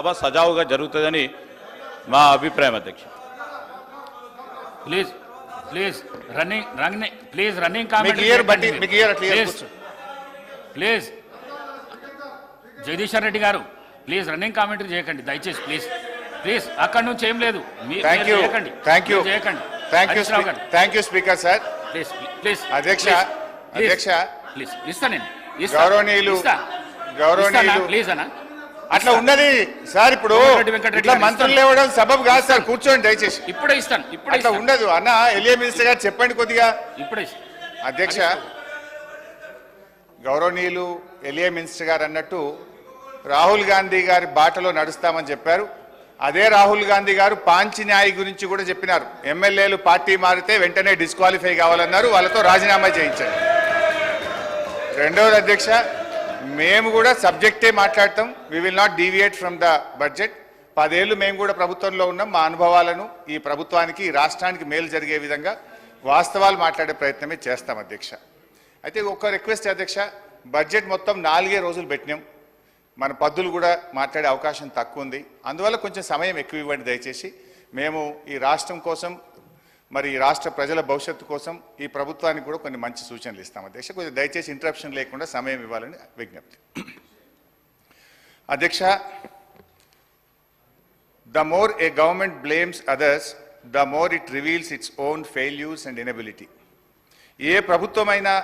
సభ సజావుగా జరుగుతుందని మా అభిప్రాయం అధ్యక్ష. Please please running running please running please Jagadishwar Reddy గారు ప్లీజ్ రన్నింగ్ కామెంటరీ చేయకండి దయచేసి ప్లీజ్. ప్లీజ్ అక్కడ నుంచి ఏం లేదు. చేయకండి. స్పీకర్ సార్ ప్లీజ్ ప్లీజ్ అధ్యక్ష, అధ్యక్ష. ప్లీజ్ ఇస్తా నేను. గౌరవనీయులు. గౌరవనీయులు. ప్లీజ్ అన్న. అట్లా ఉన్నది. సార్ ఇప్పుడు ఇట్లా మంత్రులు. లేవడం సబబు కాదు సార్ కూర్చోండి దయచేసి. ఇప్పుడే ఇస్తాను ఇప్పుడే ఇస్తాను. ఉండదు. అన్న ఎలియా మినిస్టర్ గారు చెప్పండి కొద్దిగా. ఇప్పుడే అధ్యక్ష గౌరవనీయులు ఎలియా మినిస్టర్ గారు అన్నట్టు రాహుల్ గాంధీ గారి బాటలో నడుస్తామని చెప్పారు. అదే రాహుల్ గాంధీ గారు పాంచి న్యాయ్ గురించి కూడా చెప్పినారు. ఎమ్మెల్యేలు పార్టీ మారితే వెంటనే డిస్క్వాలిఫై కావాలన్నారు. వాళ్ళతో రాజీనామా చేయించారు రెండవది అధ్యక్ష మేము కూడా సబ్జెక్టే మాట్లాడతాం. We will not deviate from the budget పదేళ్ళు మేము కూడా ప్రభుత్వంలో ఉన్నాం. మా అనుభవాలను ఈ ప్రభుత్వానికి ఈ రాష్ట్రానికి మేలు జరిగే విధంగా వాస్తవాలు మాట్లాడే ప్రయత్నమే చేస్తాం అధ్యక్ష. అయితే ఒక్క రిక్వెస్ట్ అధ్యక్ష బడ్జెట్ మొత్తం నాలుగే రోజులు పెట్టినాం. మన పద్దులు కూడా మాట్లాడే అవకాశం తక్కువ ఉంది. అందువల్ల కొంచెం సమయం ఎక్కువ ఇవ్వండి దయచేసి. మేము ఈ రాష్ట్రం కోసం మరి ఈ రాష్ట్ర ప్రజల భవిష్యత్తు కోసం ఈ ప్రభుత్వానికి కూడా కొన్ని మంచి సూచనలు ఇస్తాం అధ్యక్ష కొంచెం దయచేసి ఇంటరప్షన్ లేకుండా సమయం ఇవ్వాలని విజ్ఞప్తి. అధ్యక్ష the more a government blames others the more it reveals its own failures and inability ఏ ప్రభుత్వమైనా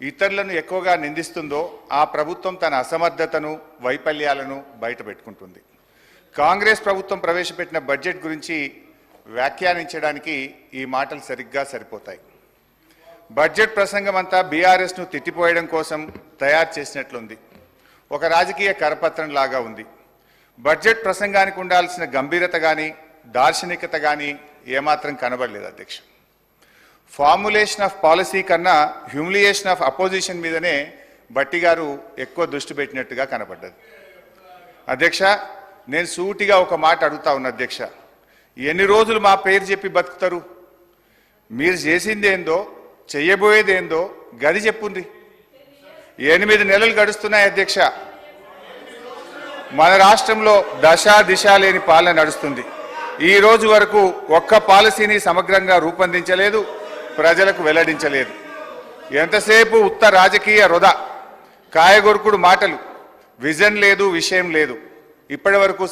ఇతరులను ఎక్కువగా నిందిస్తుందో ఆ ప్రభుత్వం తన అసమర్థతను వైఫల్యాలను బయటపెట్టుకుంటుంది. కాంగ్రెస్ ప్రభుత్వం ప్రవేశపెట్టిన బడ్జెట్ గురించి వ్యాఖ్యానించడానికి ఈ మాటలు సరిగ్గా సరిపోతాయి. బడ్జెట్ ప్రసంగం అంతా బీఆర్ఎస్ను తిట్టిపోయడం కోసం తయారు చేసినట్లుంది. ఒక రాజకీయ కరపత్రం లాగా ఉంది. బడ్జెట్ ప్రసంగానికి ఉండాల్సిన గంభీరత కానీ దార్శనికత కానీ ఏమాత్రం కనబడలేదు అధ్యక్ష. ఫార్ములేషన్ ఆఫ్ పాలసీ కన్నా హ్యూమిలియేషన్ ఆఫ్ అపోజిషన్ మీదనే బట్టి గారు ఎక్కువ దృష్టి పెట్టినట్టుగా కనబడ్డది. అధ్యక్ష నేను సూటిగా ఒక మాట అడుగుతా ఉన్నా అధ్యక్ష. ఎన్ని రోజులు మా పేరు చెప్పి బతుకుతారు? మీరు చేసింది ఏందో చెయ్యబోయేది ఏందో గది చెప్పుంది ఎనిమిది నెలలు గడుస్తున్నాయి అధ్యక్ష. మన రాష్ట్రంలో దశ దిశ లేని పాలన నడుస్తుంది. ఈ రోజు వరకు ఒక్క పాలసీని సమగ్రంగా రూపొందించలేదు ప్రజలకు వెల్లడించలేదు. ఎంతసేపు ఉత్త రాజకీయ వృధా కాయగొరుకుడు మాటలు. విజన్ లేదు విషయం లేదు. ఇప్పటి వరకు